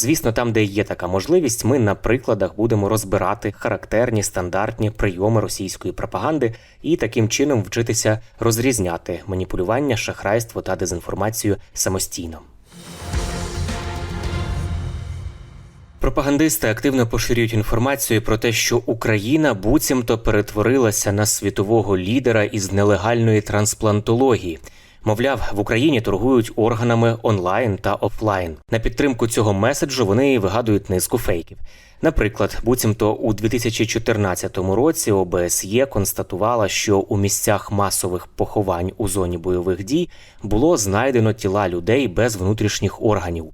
Звісно, там, де є така можливість, ми на прикладах будемо розбирати характерні стандартні прийоми російської пропаганди і таким чином вчитися розрізняти маніпулювання, шахрайство та дезінформацію самостійно. Пропагандисти активно поширюють інформацію про те, що Україна буцімто перетворилася на світового лідера із нелегальної трансплантології. Мовляв, в Україні торгують органами онлайн та офлайн. На підтримку цього меседжу вони вигадують низку фейків. Наприклад, буцімто у 2014 році ОБСЄ констатувала, що у місцях масових поховань у зоні бойових дій було знайдено тіла людей без внутрішніх органів.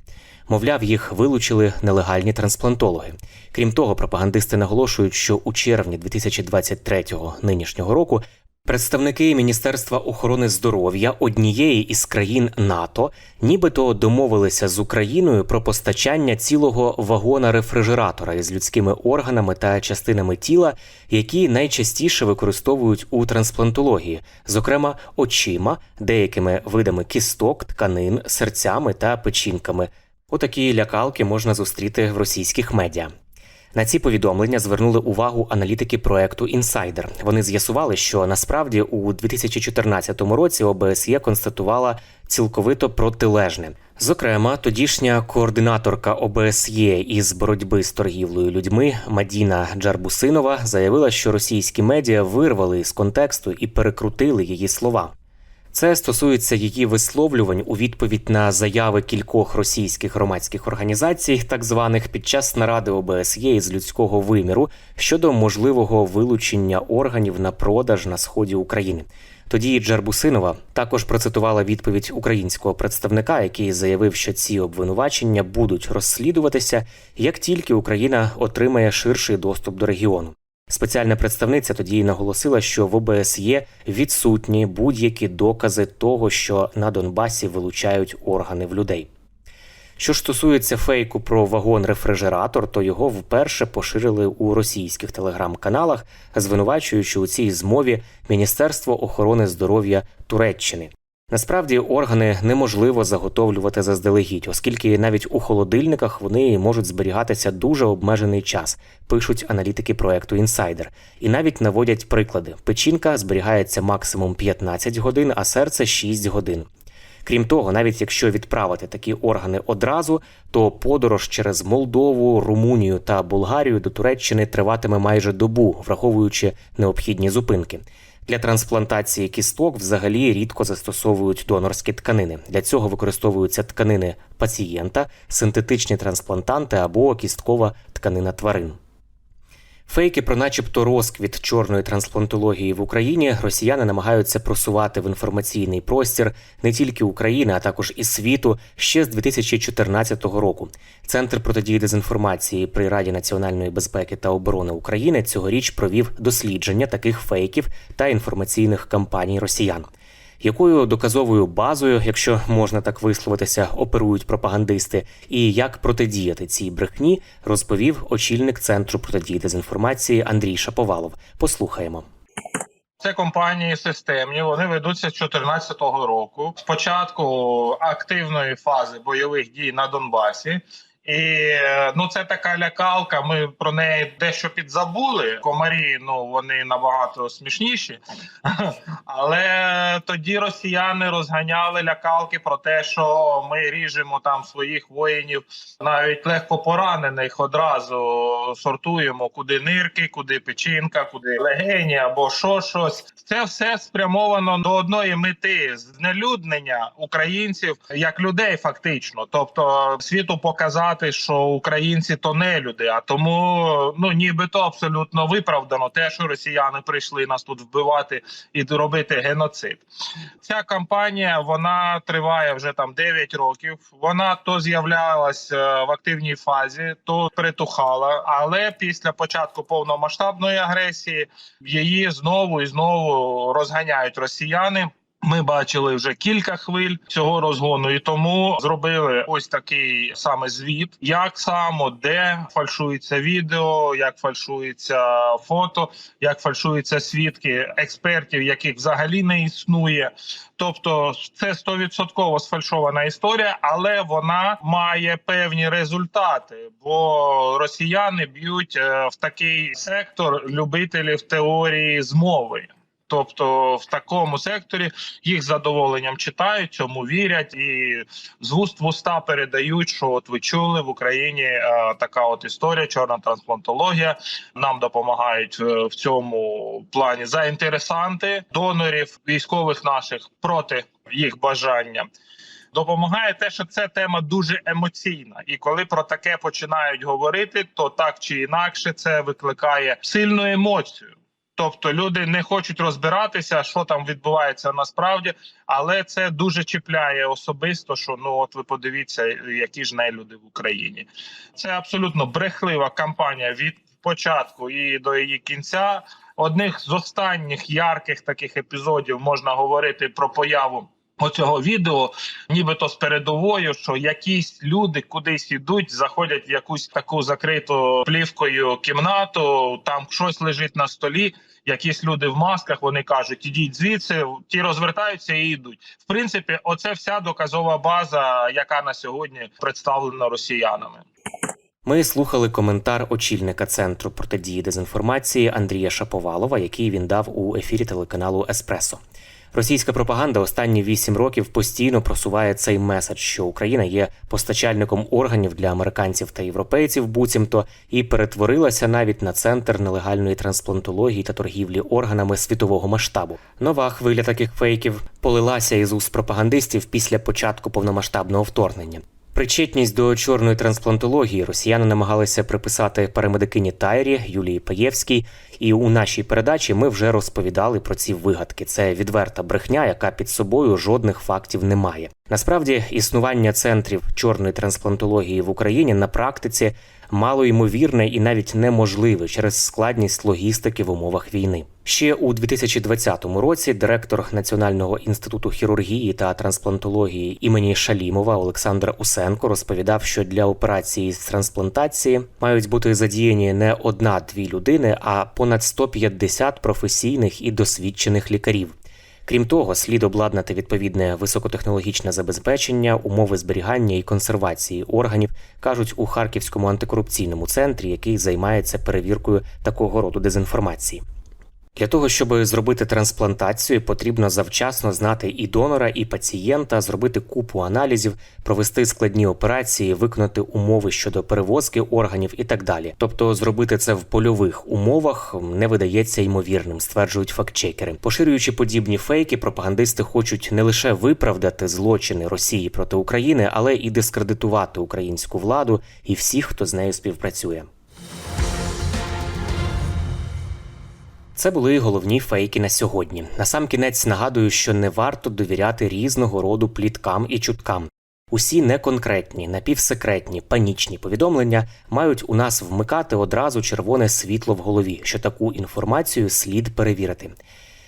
Мовляв, їх вилучили нелегальні трансплантологи. Крім того, пропагандисти наголошують, що у червні 2023 нинішнього року представники Міністерства охорони здоров'я однієї із країн НАТО нібито домовилися з Україною про постачання цілого вагона рефрижератора із людськими органами та частинами тіла, які найчастіше використовують у трансплантології, зокрема очима, деякими видами кісток, тканин, серцями та печінками. Отакі лякалки можна зустріти в російських медіа. На ці повідомлення звернули увагу аналітики проекту Інсайдер. Вони з'ясували, що насправді у 2014 році ОБСЄ констатувала цілковито протилежне. Зокрема, тодішня координаторка ОБСЄ із боротьби з торгівлею людьми Мадіна Джарбусинова заявила, що російські медіа вирвали з контексту і перекрутили її слова. Це стосується її висловлювань у відповідь на заяви кількох російських громадських організацій, так званих під час наради ОБСЄ із людського виміру щодо можливого вилучення органів на продаж на сході України. Тоді Джарбусинова також процитувала відповідь українського представника, який заявив, що ці обвинувачення будуть розслідуватися, як тільки Україна отримає ширший доступ до регіону. Спеціальна представниця тоді наголосила, що в ОБСЄ відсутні будь-які докази того, що на Донбасі вилучають органи в людей. Що ж стосується фейку про вагон-рефрижератор, то його вперше поширили у російських телеграм-каналах, звинувачуючи у цій змові Міністерство охорони здоров'я Туреччини. Насправді органи неможливо заготовлювати заздалегідь, оскільки навіть у холодильниках вони можуть зберігатися дуже обмежений час, пишуть аналітики проекту Інсайдер, і навіть наводять приклади: печінка зберігається максимум 15 годин, а серце 6 годин. Крім того, навіть якщо відправити такі органи одразу, то подорож через Молдову, Румунію та Болгарію до Туреччини триватиме майже добу, враховуючи необхідні зупинки. Для трансплантації кісток взагалі рідко застосовують донорські тканини. Для цього використовуються тканини пацієнта, синтетичні трансплантанти або кісткова тканина тварин. Фейки про начебто розквіт чорної трансплантології в Україні росіяни намагаються просувати в інформаційний простір не тільки України, а також і світу ще з 2014 року. Центр протидії дезінформації при Раді національної безпеки та оборони України цьогоріч провів дослідження таких фейків та інформаційних кампаній росіян. Якою доказовою базою, якщо можна так висловитися, оперують пропагандисти, і як протидіяти цій брехні, розповів очільник центру протидії дезінформації Андрій Шаповалов. Послухаємо. Це компанії системні. Вони ведуться з 2014 року. Спочатку активної фази бойових дій на Донбасі. І ну це така лякалка. Ми про неї дещо підзабули. Комарі ну вони набагато смішніші. Але тоді росіяни розганяли лякалки про те, що ми ріжемо там своїх воїнів, навіть легко поранених одразу сортуємо, куди нирки, куди печінка, куди легені або що щось. Це все спрямовано до одної мети знелюднення українців як людей, фактично. Тобто світу показати, що українці то не люди, а тому ну нібито абсолютно виправдано те, що росіяни прийшли нас тут вбивати і робити геноцид. Ця кампанія вона триває вже там 9 років. Вона то з'являлась е, в активній фазі, то притухала. Але після початку повномасштабної агресії її знову і знову розганяють росіяни. Ми бачили вже кілька хвиль цього розгону, і тому зробили ось такий саме звіт, як само де фальшується відео, як фальшується фото, як фальшуються свідки експертів, яких взагалі не існує. Тобто, це стовідсотково сфальшована історія, але вона має певні результати, бо росіяни б'ють е, в такий сектор любителів теорії змови. Тобто в такому секторі їх задоволенням читають, цьому вірять і з вуст в уста передають, що от ви чули в Україні е, така от історія, чорна трансплантологія. Нам допомагають е, в цьому плані заінтересанти донорів військових наших проти їх бажання. Допомагає те, що це тема дуже емоційна, і коли про таке починають говорити, то так чи інакше це викликає сильну емоцію. Тобто люди не хочуть розбиратися, що там відбувається насправді, але це дуже чіпляє особисто. Що ну от ви подивіться, які ж нелюди в Україні. Це абсолютно брехлива кампанія від початку і до її кінця. Одних з останніх ярких таких епізодів можна говорити про появу. Оцього відео, нібито з передовою, що якісь люди кудись ідуть, заходять в якусь таку закриту плівкою кімнату. Там щось лежить на столі. Якісь люди в масках вони кажуть, ідіть звідси, ті розвертаються і йдуть. В принципі, оце вся доказова база, яка на сьогодні представлена росіянами. Ми слухали коментар очільника центру протидії дезінформації Андрія Шаповалова, який він дав у ефірі телеканалу Еспресо. Російська пропаганда останні вісім років постійно просуває цей меседж, що Україна є постачальником органів для американців та європейців, буцімто і перетворилася навіть на центр нелегальної трансплантології та торгівлі органами світового масштабу. Нова хвиля таких фейків полилася із уст пропагандистів після початку повномасштабного вторгнення. Причетність до чорної трансплантології росіяни намагалися приписати парамедикині Тайрі Юлії Паєвській. І у нашій передачі ми вже розповідали про ці вигадки. Це відверта брехня, яка під собою жодних фактів не має. Насправді, існування центрів чорної трансплантології в Україні на практиці мало ймовірне і навіть неможливе через складність логістики в умовах війни. Ще у 2020 році директор Національного інституту хірургії та трансплантології імені Шалімова Олександр Усенко розповідав, що для операції з трансплантації мають бути задіяні не одна-дві людини, а понад 150 професійних і досвідчених лікарів. Крім того, слід обладнати відповідне високотехнологічне забезпечення, умови зберігання і консервації органів, кажуть у Харківському антикорупційному центрі, який займається перевіркою такого роду дезінформації. Для того щоб зробити трансплантацію, потрібно завчасно знати і донора, і пацієнта, зробити купу аналізів, провести складні операції, виконати умови щодо перевозки органів і так далі. Тобто, зробити це в польових умовах не видається ймовірним, стверджують фактчекери. Поширюючи подібні фейки, пропагандисти хочуть не лише виправдати злочини Росії проти України, але і дискредитувати українську владу і всіх, хто з нею співпрацює. Це були головні фейки на сьогодні. Насамкінець нагадую, що не варто довіряти різного роду пліткам і чуткам. Усі неконкретні, напівсекретні, панічні повідомлення мають у нас вмикати одразу червоне світло в голові, що таку інформацію слід перевірити.